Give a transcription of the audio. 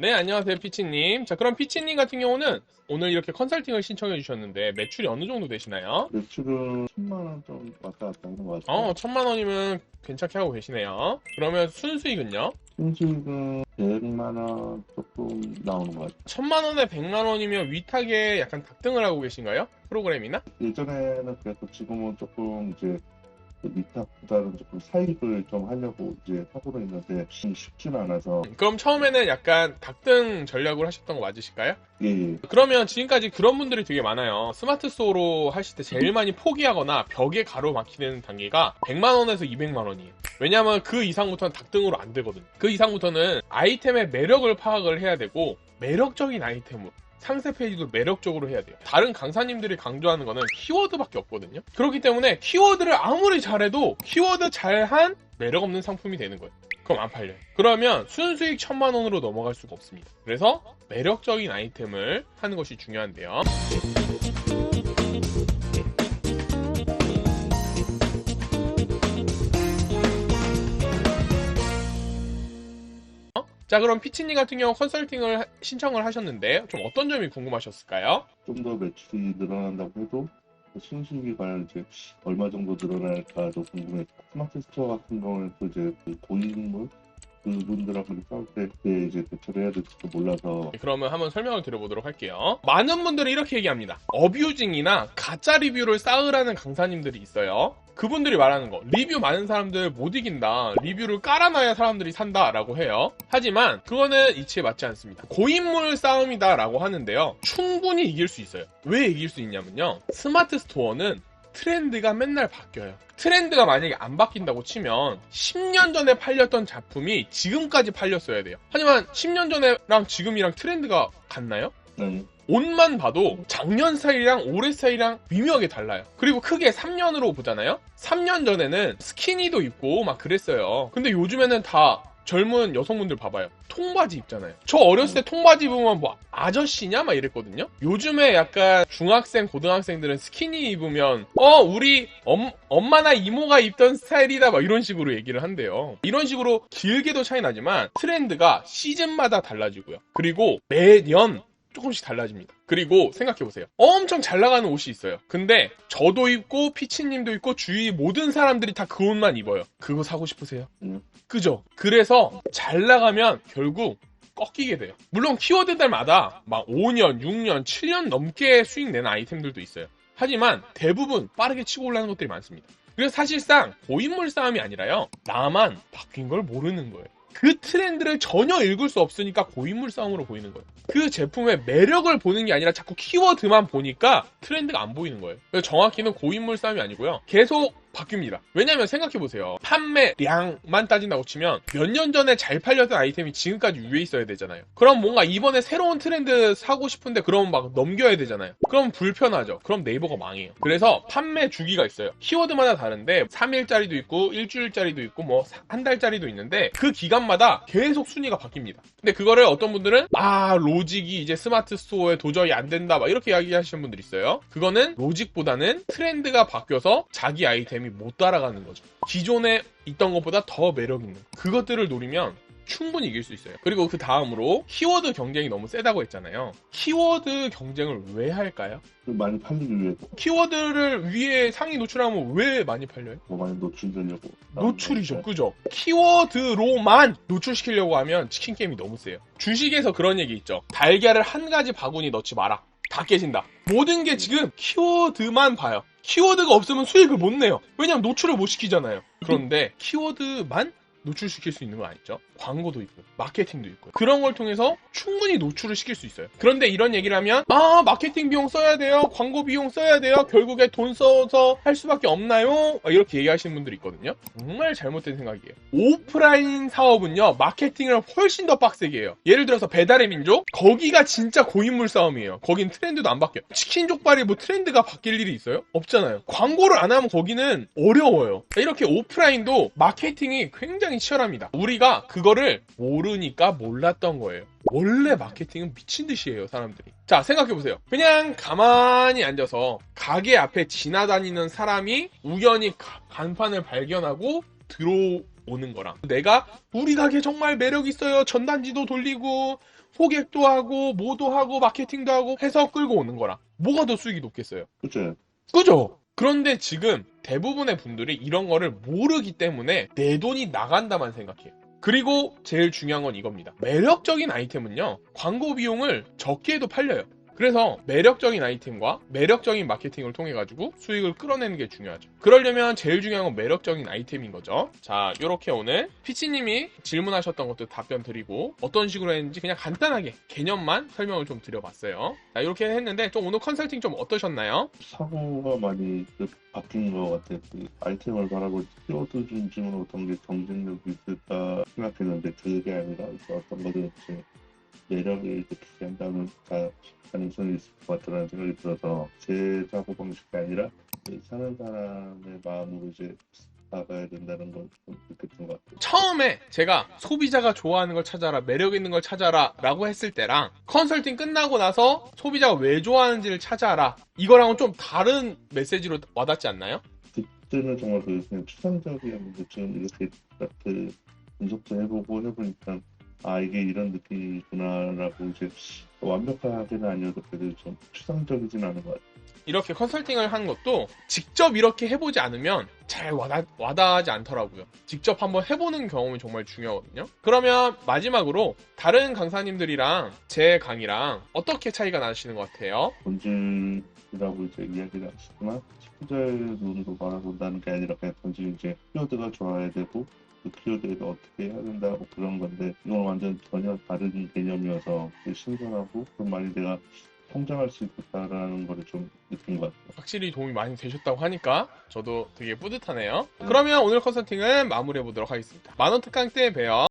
네, 안녕하세요, 피치님. 자, 그럼 피치님 같은 경우는 오늘 이렇게 컨설팅을 신청해 주셨는데 매출이 어느 정도 되시나요? 매출은 천만 원 좀 왔다 갔다 하는 것 같아요. 어, 천만 원이면 괜찮게 하고 계시네요. 그러면 순수익은요? 순수익은 100만 원 조금 나오는 것 같아요. 천만 원에 백만 원이면 위탁에 약간 dak등을 하고 계신가요? 프로그램이나? 예전에는 그래도 지금은 조금 이제 그 밑탑보다는 조금 사익을 좀 하려고 이제 하고는 있는데 좀 쉽지는 않아서 그럼 처음에는 약간 dak등 전략을 하셨던 거 맞으실까요? 예, 예. 그러면 지금까지 그런 분들이 되게 많아요. 스마트 스토어로 하실 때 제일 많이 포기하거나 벽에 가로막히는 단계가 100만원에서 200만원이에요. 왜냐하면 그 이상부터는 닭등으로 안 되거든요. 그 이상부터는 아이템의 매력을 파악을 해야 되고 매력적인 아이템으로 상세 페이지도 매력적으로 해야 돼요. 다른 강사님들이 강조하는 거는 키워드밖에 없거든요. 그렇기 때문에 키워드를 아무리 잘해도 키워드 잘한 매력 없는 상품이 되는 거예요. 그럼 안 팔려요. 그러면 순수익 천만 원으로 넘어갈 수가 없습니다. 그래서 매력적인 아이템을 하는 것이 중요한데요. 자 그럼 피치님 같은 경우 컨설팅을 하- 신청을 하셨는데 좀 어떤 점이 궁금하셨을까요? 좀 더 매출이 늘어난다고 해도 그 순수익이 이제 얼마 정도 늘어날까도 궁금해요. 스마트 스토어 같은 경우는 또 이제 그 고인물 그분들하고 싸울 때 그때 이제 대처를 해야 될지도 몰라서 네, 그러면 한번 설명을 드려보도록 할게요. 많은 분들이 이렇게 얘기합니다. 어뷰징이나 가짜 리뷰를 쌓으라는 강사님들이 있어요. 그분들이 말하는 거 리뷰 많은 사람들 못 이긴다. 리뷰를 깔아놔야 사람들이 산다 라고 해요. 하지만 그거는 이치에 맞지 않습니다. 고인물 싸움이다 라고 하는데요. 충분히 이길 수 있어요. 왜 이길 수 있냐면요. 스마트 스토어는 트렌드가 맨날 바뀌어요. 트렌드가 만약에 안 바뀐다고 치면 10년 전에 팔렸던 작품이 지금까지 팔렸어야 돼요. 하지만 10년 전에랑 지금이랑 트렌드가 같나요? 네, 옷만 봐도 작년 스타일이랑 올해 스타일이랑 미묘하게 달라요. 그리고 크게 3년으로 보잖아요? 3년 전에는 스키니도 입고 막 그랬어요. 근데 요즘에는 다 젊은 여성분들 봐봐요. 통바지 입잖아요. 저 어렸을 때 통바지 입으면 뭐 아저씨냐? 막 이랬거든요. 요즘에 약간 중학생, 고등학생들은 스키니 입으면 어, 우리 엄, 엄마나 이모가 입던 스타일이다. 막 이런 식으로 얘기를 한대요. 이런 식으로 길게도 차이 나지만 트렌드가 시즌마다 달라지고요. 그리고 매년 조금씩 달라집니다. 그리고 생각해보세요. 엄청 잘 나가는 옷이 있어요. 근데 저도 입고 피치님도 입고 주위 모든 사람들이 다 그 옷만 입어요. 그거 사고 싶으세요? 음. 그죠? 그래서 잘 나가면 결국 꺾이게 돼요. 물론 키워드들마다 막 5년, 6년, 7년 넘게 수익 내는 아이템들도 있어요. 하지만 대부분 빠르게 치고 올라가는 것들이 많습니다. 그래서 사실상 고인물 싸움이 아니라요. 나만 바뀐 걸 모르는 거예요. 그 트렌드를 전혀 읽을 수 없으니까 고인물 싸움으로 보이는 거예요. 그 제품의 매력을 보는 게 아니라 자꾸 키워드만 보니까 트렌드가 안 보이는 거예요. 정확히는 고인물 싸움이 아니고요. 계속 바뀝니다. 왜냐면 생각해보세요. 판매량만 따진다고 치면 몇 년 전에 잘 팔렸던 아이템이 지금까지 위에 있어야 되잖아요. 그럼 뭔가 이번에 새로운 트렌드 사고 싶은데 그럼 막 넘겨야 되잖아요. 그럼 불편하죠. 그럼 네이버가 망해요. 그래서 판매 주기가 있어요. 키워드마다 다른데 3일짜리도 있고 일주일짜리도 있고 뭐 한 달짜리도 있는데 그 기간마다 계속 순위가 바뀝니다. 근데 그거를 어떤 분들은 아 로직이 이제 스마트 스토어에 도저히 안 된다 막 이렇게 이야기하시는 분들이 있어요. 그거는 로직보다는 트렌드가 바뀌어서 자기 아이템이 못 따라가는 거죠. 기존에 있던 것보다 더 매력 있는 그것들을 노리면 충분히 이길 수 있어요. 그리고 그 다음으로 키워드 경쟁이 너무 세다고 했잖아요. 키워드 경쟁을 왜 할까요? 좀 많이 팔리기 위해서 키워드를 위에 상위 노출하면 왜 많이 팔려요? 더 많이 노출되려고 노출이죠. 그죠? 키워드로만 노출시키려고 하면 치킨 게임이 너무 세요. 주식에서 그런 얘기 있죠. 달걀을 한 가지 바구니 넣지 마라. 다 깨진다. 모든 게 지금 키워드만 봐요. 키워드가 없으면 수익을 못 내요. 왜냐면 노출을 못 시키잖아요. 그런데 키워드만 노출시킬 수 있는 건 아니죠. 광고도 있고, 마케팅도 있고. 그런 걸 통해서 충분히 노출을 시킬 수 있어요. 그런데 이런 얘기를 하면, 아, 마케팅 비용 써야 돼요. 광고 비용 써야 돼요. 결국에 돈 써서 할 수밖에 없나요? 이렇게 얘기하시는 분들이 있거든요. 정말 잘못된 생각이에요. 오프라인 사업은요, 마케팅을 훨씬 더 빡세게 해요. 예를 들어서 배달의 민족? 거기가 진짜 고인물 싸움이에요. 거긴 트렌드도 안 바뀌어요. 치킨 족발이 뭐 트렌드가 바뀔 일이 있어요? 없잖아요. 광고를 안 하면 거기는 어려워요. 이렇게 오프라인도 마케팅이 굉장히 치열합니다. 우리가 그거를 모르니까 몰랐던 거예요. 원래 마케팅은 미친 듯이 해요, 사람들이. 자, 생각해보세요. 그냥 가만히 앉아서 가게 앞에 지나다니는 사람이 우연히 가- 간판을 발견하고 들어오는 거랑 내가 우리 가게 정말 매력 있어요. 전단지도 돌리고 호객도 하고 뭐도 하고 마케팅도 하고 해서 끌고 오는 거랑 뭐가 더 수익이 높겠어요? 그죠? 그죠? 그런데 지금 대부분의 분들이 이런 거를 모르기 때문에 내 돈이 나간다만 생각해요. 그리고 제일 중요한 건 이겁니다. 매력적인 아이템은요, 광고 비용을 적게 해도 팔려요. 그래서 매력적인 아이템과 매력적인 마케팅을 통해 가지고 수익을 끌어내는 게 중요하죠. 그러려면 제일 중요한 건 매력적인 아이템인 거죠. 자, 이렇게 오늘 피치님이 질문하셨던 것도 답변 드리고 어떤 식으로 했는지 그냥 간단하게 개념만 설명을 좀 드려봤어요. 자, 이렇게 했는데 좀 오늘 컨설팅 좀 어떠셨나요? 사고가 많이 그 바뀐 것 같아요. 그 아이템을 때 키워드 중심으로 어떤 게 경쟁력이 있을까 생각했는데 그게 아니라 그 어떤 거든 이제 매력을 느끼게 한다면 다 가능성이 있을 것 같다는 생각이 들어서 제 사고 방식이 아니라 그 사는 사람의 마음으로 이제 나가야 된다는 걸좀 느꼈던 것 같아요. 처음에 제가 소비자가 좋아하는 걸 찾아라, 매력 있는 걸 찾아라 라고 했을 때랑 컨설팅 끝나고 나서 소비자가 왜 좋아하는지를 찾아라 이거랑은 좀 다른 메시지로 와닿지 않나요? 그때는 정말 그 그냥 추상적이었는데 지금 이렇게 딱그 분석도 해보고 해보니까 아 이게 이런 느낌이구나라고 이제 완벽하게는 아니어도 그래도 좀 추상적이진 않은 것 같아요. 이렇게 컨설팅을 한 것도 직접 이렇게 해보지 않으면 잘 와닿, 와닿지 않더라고요. 직접 한번 해보는 경험이 정말 중요하거든요. 그러면 마지막으로 다른 강사님들이랑 제 강의랑 어떻게 차이가 나시는 것 같아요? 본질이라고 이제 이야기를 하시지만 시청자의 눈으로 바라본다는 게 아니라 그냥 본질 이제 키워드가 좋아야 되고 그 키워드에서 어떻게 해야 된다 뭐 그런 건데 이건 완전 전혀 다른 개념이어서 신선하고 좀 많이 내가 성장할 수 있겠다라는 거를 좀 느낀 것 같아요. 확실히 도움이 많이 되셨다고 하니까 저도 되게 뿌듯하네요. 그러면 오늘 컨설팅은 마무리해 보도록 하겠습니다. 만원 특강 때 봬요.